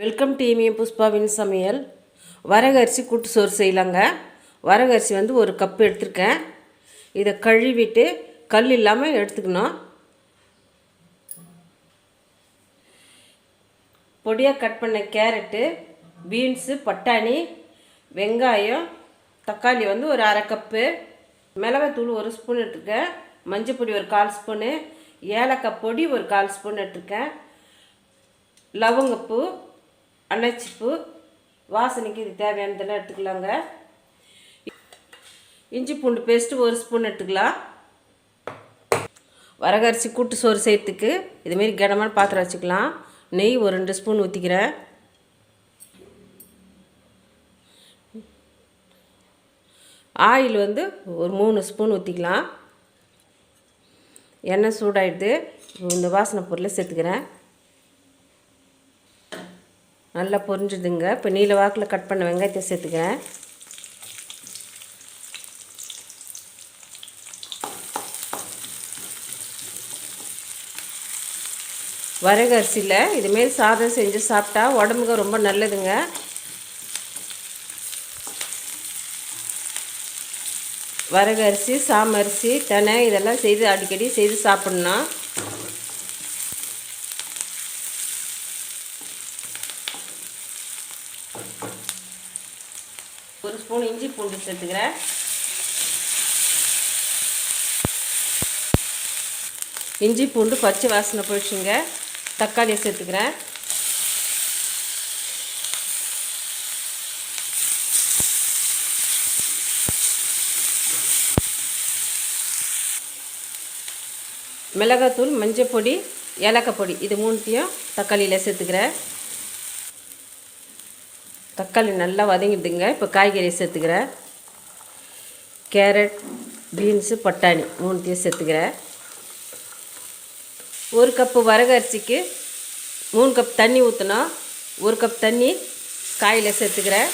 Welcome டீமியம் புஷ்பாவின் சமையல். வரகரிசி கூட்டு சோறு செய்யலாங்க. வரகரிசி வந்து ஒரு கப்பு எடுத்திருக்கேன். இதை கழுவிட்டு கல் இல்லாமல் எடுத்துக்கணும். பொடியாக கட் பண்ண கேரட்டு பீன்ஸு பட்டாணி வெங்காயம் தக்காளி வந்து ஒரு அரை கப்பு. மிளகாத்தூள் ஒரு ஸ்பூன் எடுத்துருக்கேன். மஞ்சள் பொடி ஒரு கால் ஸ்பூனு. ஏலக்காய் பொடி ஒரு கால் ஸ்பூன் எடுத்துருக்கேன். லவங்கப்பூ அன்னாச்சிப்பூ வாசனைக்கு இது தேவையானதெல்லாம் எடுத்துக்கலாங்க. இஞ்சி பூண்டு பேஸ்ட்டு ஒரு ஸ்பூன் எடுத்துக்கலாம். வரகரிசி கூட்டு சோறு செய்யறதுக்கு இதுமாரி கனமான பாத்திரம் வச்சுக்கலாம். நெய் ஒரு ரெண்டு ஸ்பூன் ஊற்றிக்கிறேன் ஆயில் வந்து ஒரு மூணு ஸ்பூன் ஊற்றிக்கலாம் எண்ணெய் சூடாயிடுது. இந்த வாசனை பொருளை சேர்த்துக்கிறேன். நல்லா பொரிஞ்சுதுங்க. இப்போ நீல வாக்கில் கட் பண்ண வெங்காயத்தை சேர்த்துக்கிறேன். வரகு அரிசியில் இதுமாரி சாதம் செஞ்சு சாப்பிட்டா உடம்புக்கு ரொம்ப நல்லதுங்க. வரகு அரிசி சாமரிசி தினை இதெல்லாம் செய்து அடிக்கடி செய்து சாப்பிட்ணும். ஸ்பூன் இஞ்சி பூண்டு சேர்த்துக்கிறேன் இஞ்சி பூண்டு பச்சை வாசனை போயிடுச்சுங்க. தக்காளியை சேர்த்துக்கிறேன் மிளகாத்தூள் மஞ்சள் பொடி ஏலக்காய் பொடி இது மூணுத்தையும் தக்காளியில் சேர்த்துக்கிறேன் தக்காளி நல்லா வதங்கிடுதுங்க. இப்போ காய்கறி சேர்த்துக்கிறேன். கேரட் பீன்ஸு பட்டாணி மூணுத்தையும் சேர்த்துக்கிறேன். ஒரு கப்பு வரகரிசிக்கு மூணு கப் தண்ணி ஊற்றணும் ஒரு கப் தண்ணி காயில் சேர்த்துக்கிறேன்.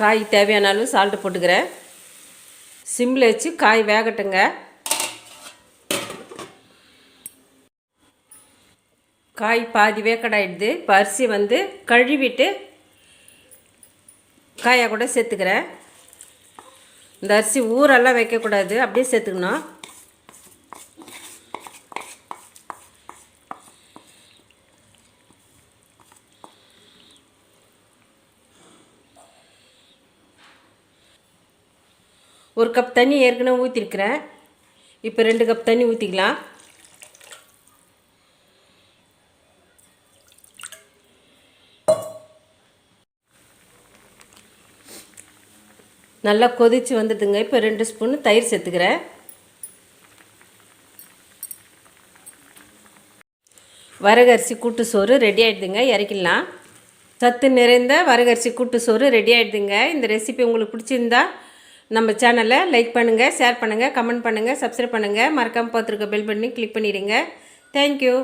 காய் தேவையான அளவு சால்ட்டு போட்டுக்கிறேன். சிம்மில் வச்சு காய் வேகட்டுங்க. காய் பாதி வேக்கடாயிடுது. இப்போ அரிசி வந்து கழுவிட்டு காயை கூட சேர்த்துக்கிறேன். இந்த அரிசி ஊரெல்லாம் வைக்கக்கூடாது. அப்படியே சேர்த்துக்கணும். ஒரு கப் தண்ணி ஏற்கனவே ஊற்றிருக்கிறேன் இப்போ ரெண்டு கப் தண்ணி ஊற்றிக்கலாம் நல்லா கொதித்து வந்துடுதுங்க இப்போ ரெண்டு ஸ்பூன் தயிர் சேர்த்துக்கிறேன். வரகரிசி கூட்டு சோறு ரெடி ஆகிடுதுங்க இறக்கிடலாம். சத்து நிறைந்த வரகரிசி கூட்டு சோறு ரெடி ஆகிடுதுங்க இந்த ரெசிபி உங்களுக்கு பிடிச்சிருந்தா நம்ம சேனலை லைக் பண்ணுங்கள் ஷேர் பண்ணுங்கள் கமெண்ட் பண்ணுங்கள் சப்ஸ்கிரைப் பண்ணுங்கள் மறக்காமல் பார்த்துருக்க பெல் பண்ணி கிளிக் பண்ணிடுங்க. தேங்க்யூ